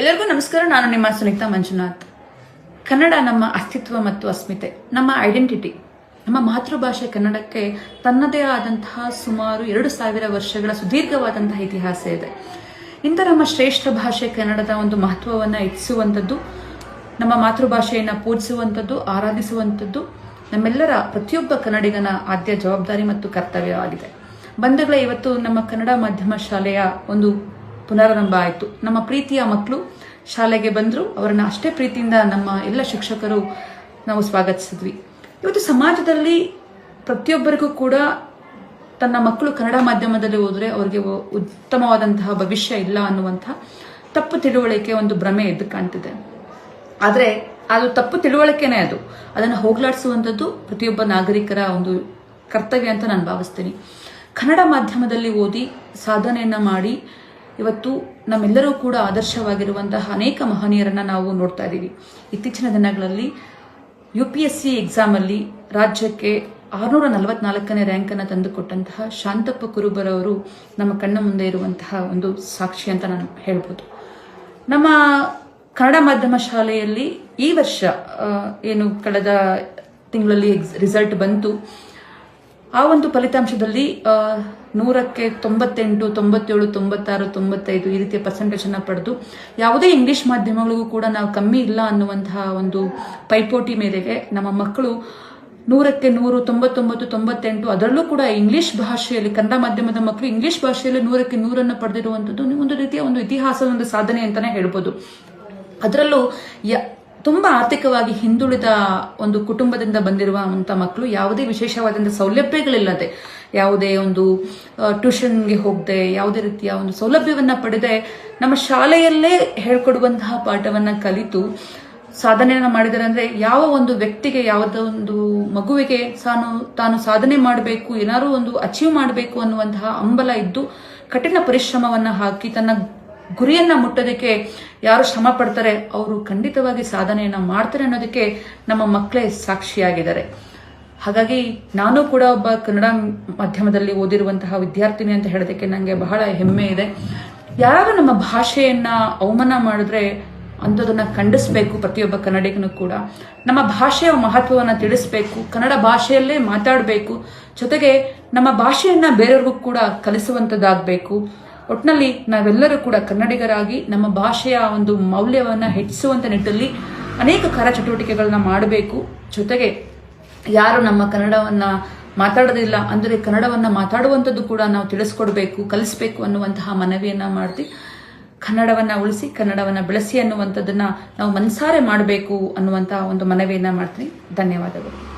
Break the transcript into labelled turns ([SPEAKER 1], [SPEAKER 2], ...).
[SPEAKER 1] ಎಲ್ಲರಿಗೂ ನಮಸ್ಕಾರ, ನಾನು ನಿಮ್ಮ ಸುನಿತಾ ಮಂಜುನಾಥ್. ಕನ್ನಡ ನಮ್ಮ ಅಸ್ತಿತ್ವ ಮತ್ತು ಅಸ್ಮಿತೆ, ನಮ್ಮ ಐಡೆಂಟಿಟಿ ನಮ್ಮ ಮಾತೃಭಾಷೆ ಕನ್ನಡಕ್ಕೆ ತನ್ನದೇ ಆದಂತಹ ಸುಮಾರು ಎರಡು ಸಾವಿರ ವರ್ಷಗಳ ಸುದೀರ್ಘವಾದಂತಹ ಇತಿಹಾಸ ಇದೆ. ಇಂಥ ನಮ್ಮ ಶ್ರೇಷ್ಠ ಭಾಷೆ ಕನ್ನಡದ ಒಂದು ಮಹತ್ವವನ್ನು ಹೆಚ್ಚಿಸುವಂಥದ್ದು, ನಮ್ಮ ಮಾತೃಭಾಷೆಯನ್ನು ಪೂಜಿಸುವಂಥದ್ದು ಆರಾಧಿಸುವಂಥದ್ದು, ನಮ್ಮೆಲ್ಲರ ಪ್ರತಿಯೊಬ್ಬ ಕನ್ನಡಿಗನ ಆದ್ಯ ಜವಾಬ್ದಾರಿ ಮತ್ತು ಕರ್ತವ್ಯವಾಗಿದೆ ಬಂಧುಗಳ, ಇವತ್ತು ನಮ್ಮ ಕನ್ನಡ ಮಾಧ್ಯಮ ಶಾಲೆಯ ಒಂದು ಪುನರಾರಂಭ ಆಯಿತು. ನಮ್ಮ ಪ್ರೀತಿಯ ಮಕ್ಕಳು ಶಾಲೆಗೆ ಬಂದರು, ಅವರನ್ನು ಅಷ್ಟೇ ಪ್ರೀತಿಯಿಂದ ನಮ್ಮ ಎಲ್ಲ ಶಿಕ್ಷಕರು ನಾವು ಸ್ವಾಗತಿಸಿದ್ವಿ. ಇವತ್ತು ಸಮಾಜದಲ್ಲಿ ಪ್ರತಿಯೊಬ್ಬರಿಗೂ ಕೂಡ ತನ್ನ ಮಕ್ಕಳು ಕನ್ನಡ ಮಾಧ್ಯಮದಲ್ಲಿ ಹೋದರೆ ಅವರಿಗೆ ಉತ್ತಮವಾದಂತಹ ಭವಿಷ್ಯ ಇಲ್ಲ ಅನ್ನುವಂತಹ ತಪ್ಪು ತಿಳುವಳಿಕೆ ಒಂದು ಭ್ರಮೆ ಎದ್ದು ಕಾಣ್ತಿದೆ. ಆದರೆ ಅದು ತಪ್ಪು ತಿಳುವಳಿಕೆನೇ ಅದು. ಅದನ್ನು ಹೋಗಲಾಡಿಸುವಂಥದ್ದು ಪ್ರತಿಯೊಬ್ಬ ನಾಗರಿಕರ ಒಂದು ಕರ್ತವ್ಯ ಅಂತ ನಾನು ಭಾವಿಸ್ತೀನಿ. ಕನ್ನಡ ಮಾಧ್ಯಮದಲ್ಲಿ ಓದಿ ಸಾಧನೆಯನ್ನು ಮಾಡಿ ಇವತ್ತು ನಮ್ಮೆಲ್ಲರೂ ಕೂಡ ಆದರ್ಶವಾಗಿರುವಂತಹ ಅನೇಕ ಮಹನೀಯರನ್ನ ನಾವು ನೋಡ್ತಾ ಇದ್ದೀವಿ ಇತ್ತೀಚಿನ ದಿನಗಳಲ್ಲಿ ಯು ಪಿ ಎಸ್ ಸಿ ಎಕ್ಸಾಮಲ್ಲಿ ರಾಜ್ಯಕ್ಕೆ ಆರುನೂರ ನಲವತ್ನಾಲ್ಕನೇ ರ್ಯಾಂಕನ್ನು ತಂದುಕೊಟ್ಟಂತಹ ಶಾಂತಪ್ಪ ಕುರುಬರವರು ನಮ್ಮ ಕಣ್ಣ ಮುಂದೆ ಇರುವಂತಹ ಒಂದು ಸಾಕ್ಷಿ ಅಂತ ನಾನು ಹೇಳ್ಬೋದು. ನಮ್ಮ ಕನ್ನಡ ಮಾಧ್ಯಮ ಶಾಲೆಯಲ್ಲಿ ಈ ವರ್ಷ ಏನು ಕಳೆದ ತಿಂಗಳಲ್ಲಿ ರಿಸಲ್ಟ್ ಬಂತು. ಆ ಒಂದು ಫಲಿತಾಂಶದಲ್ಲಿ ನೂರಕ್ಕೆ ತೊಂಬತ್ತೆಂಟು, ತೊಂಬತ್ತೇಳು, ತೊಂಬತ್ತಾರು, ತೊಂಬತ್ತೈದು ಈ ರೀತಿಯ ಪರ್ಸೆಂಟೇಜ್ ಅನ್ನ ಪಡೆದು, ಯಾವುದೇ ಇಂಗ್ಲಿಷ್ ಮಾಧ್ಯಮಗಳಿಗೂ ಕೂಡ ನಾವು ಕಮ್ಮಿ ಇಲ್ಲ ಅನ್ನುವಂತಹ ಒಂದು ಪೈಪೋಟಿ ಮೇರೆಗೆ ನಮ್ಮ ಮಕ್ಕಳು ನೂರಕ್ಕೆ ನೂರು, ತೊಂಬತ್ತೊಂಬತ್ತು, ತೊಂಬತ್ತೆಂಟು ಅದರಲ್ಲೂ ಕೂಡ ಇಂಗ್ಲಿಷ್ ಭಾಷೆಯಲ್ಲಿ, ಕನ್ನಡ ಮಾಧ್ಯಮದ ಮಕ್ಕಳು ಇಂಗ್ಲಿಷ್ ಭಾಷೆಯಲ್ಲಿ ನೂರಕ್ಕೆ ನೂರನ್ನು ಪಡೆದಿರುವಂಥದ್ದು ಒಂದು ರೀತಿಯ ಒಂದು ಇತಿಹಾಸದ ಒಂದು ಸಾಧನೆ ಅಂತಾನೆ ಹೇಳ್ಬೋದು. ಅದರಲ್ಲೂ ತುಂಬ ಆರ್ಥಿಕವಾಗಿ ಹಿಂದುಳಿದ ಒಂದು ಕುಟುಂಬದಿಂದ ಬಂದಿರುವಂಥ ಮಕ್ಕಳು ಯಾವುದೇ ವಿಶೇಷವಾದಂಥ ಸೌಲಭ್ಯಗಳಿಲ್ಲದೆ ಯಾವುದೇ ಒಂದು ಟ್ಯೂಷನ್ಗೆ ಹೋಗದೆ, ಯಾವುದೇ ರೀತಿಯ ಒಂದು ಸೌಲಭ್ಯವನ್ನ ಪಡೆದೆ ನಮ್ಮ ಶಾಲೆಯಲ್ಲೇ ಹೇಳ್ಕೊಡುವಂತಹ ಪಾಠವನ್ನ ಕಲಿತು ಸಾಧನೆಯನ್ನ ಮಾಡಿದರೆ ಅಂದ್ರೆ ಯಾವ ಒಂದು ವ್ಯಕ್ತಿಗೆ ಯಾವುದೋ ಒಂದು ಮಗುವಿಗೆ ತಾನು ತಾನು ಸಾಧನೆ ಮಾಡಬೇಕು, ಏನಾದ್ರು ಒಂದು ಅಚೀವ್ ಮಾಡಬೇಕು ಅನ್ನುವಂತಹ ಹಂಬಲ ಇದ್ದು ಕಠಿಣ ಪರಿಶ್ರಮವನ್ನ ಹಾಕಿ ತನ್ನ ಗುರಿಯನ್ನ ಮುಟ್ಟೋದಕ್ಕೆ ಯಾರು ಶ್ರಮ ಪಡ್ತಾರೆ, ಅವರು ಖಂಡಿತವಾಗಿ ಸಾಧನೆಯನ್ನ ಮಾಡ್ತಾರೆ ಅನ್ನೋದಕ್ಕೆ ನಮ್ಮ ಮಕ್ಕಳೇ ಸಾಕ್ಷಿಯಾಗಿದ್ದಾರೆ. ಹಾಗಾಗಿ ನಾನು ಕೂಡ ಒಬ್ಬ ಕನ್ನಡ ಮಾಧ್ಯಮದಲ್ಲಿ ಓದಿರುವಂತಹ ವಿದ್ಯಾರ್ಥಿನಿ ಅಂತ ಹೇಳೋದಕ್ಕೆ ನನಗೆ ಬಹಳ ಹೆಮ್ಮೆ ಇದೆ. ಯಾರು ನಮ್ಮ ಭಾಷೆಯನ್ನ ಅವಮಾನ ಮಾಡಿದ್ರೆ ಅಂಥದನ್ನ ಖಂಡಿಸಬೇಕು ಪ್ರತಿಯೊಬ್ಬ ಕನ್ನಡಿಗನು ಕೂಡ. ನಮ್ಮ ಭಾಷೆಯ ಮಹತ್ವವನ್ನು ತಿಳಿಸ್ಬೇಕು, ಕನ್ನಡ ಭಾಷೆಯಲ್ಲೇ ಮಾತಾಡಬೇಕು, ಜೊತೆಗೆ ನಮ್ಮ ಭಾಷೆಯನ್ನ ಬೇರೆಯವ್ರಿಗೂ ಕೂಡ ಕಲಿಸುವಂಥದ್ದಾಗಬೇಕು ಒಟ್ಟಿನಲ್ಲಿ ನಾವೆಲ್ಲರೂ ಕೂಡ ಕನ್ನಡಿಗರಾಗಿ ನಮ್ಮ ಭಾಷೆಯ ಒಂದು ಮೌಲ್ಯವನ್ನ ಹೆಚ್ಚಿಸುವಂಥ ನಿಟ್ಟಲ್ಲಿ ಅನೇಕ ಕಾರ್ಯಚಟುವಟಿಕೆಗಳನ್ನ ಮಾಡಬೇಕು. ಜೊತೆಗೆ ಯಾರು ನಮ್ಮ ಕನ್ನಡವನ್ನ ಮಾತಾಡೋದಿಲ್ಲ ಅಂದರೆ ಕನ್ನಡವನ್ನ ಮಾತಾಡುವಂಥದ್ದು ಕೂಡ ನಾವು ತಿಳಿಸ್ಕೊಡ್ಬೇಕು, ಕಲಿಸ್ಬೇಕು ಅನ್ನುವಂತಹ ಮನವಿಯನ್ನ ಮಾಡ್ತಿ. ಕನ್ನಡವನ್ನ ಉಳಿಸಿ, ಕನ್ನಡವನ್ನ ಬೆಳೆಸಿ ಅನ್ನುವಂಥದ್ದನ್ನ ನಾವು ಮನಸಾರೆ ಮಾಡಬೇಕು ಅನ್ನುವಂತಹ ಒಂದು ಮನವಿಯನ್ನ ಮಾಡ್ತೀನಿ. ಧನ್ಯವಾದಗಳು.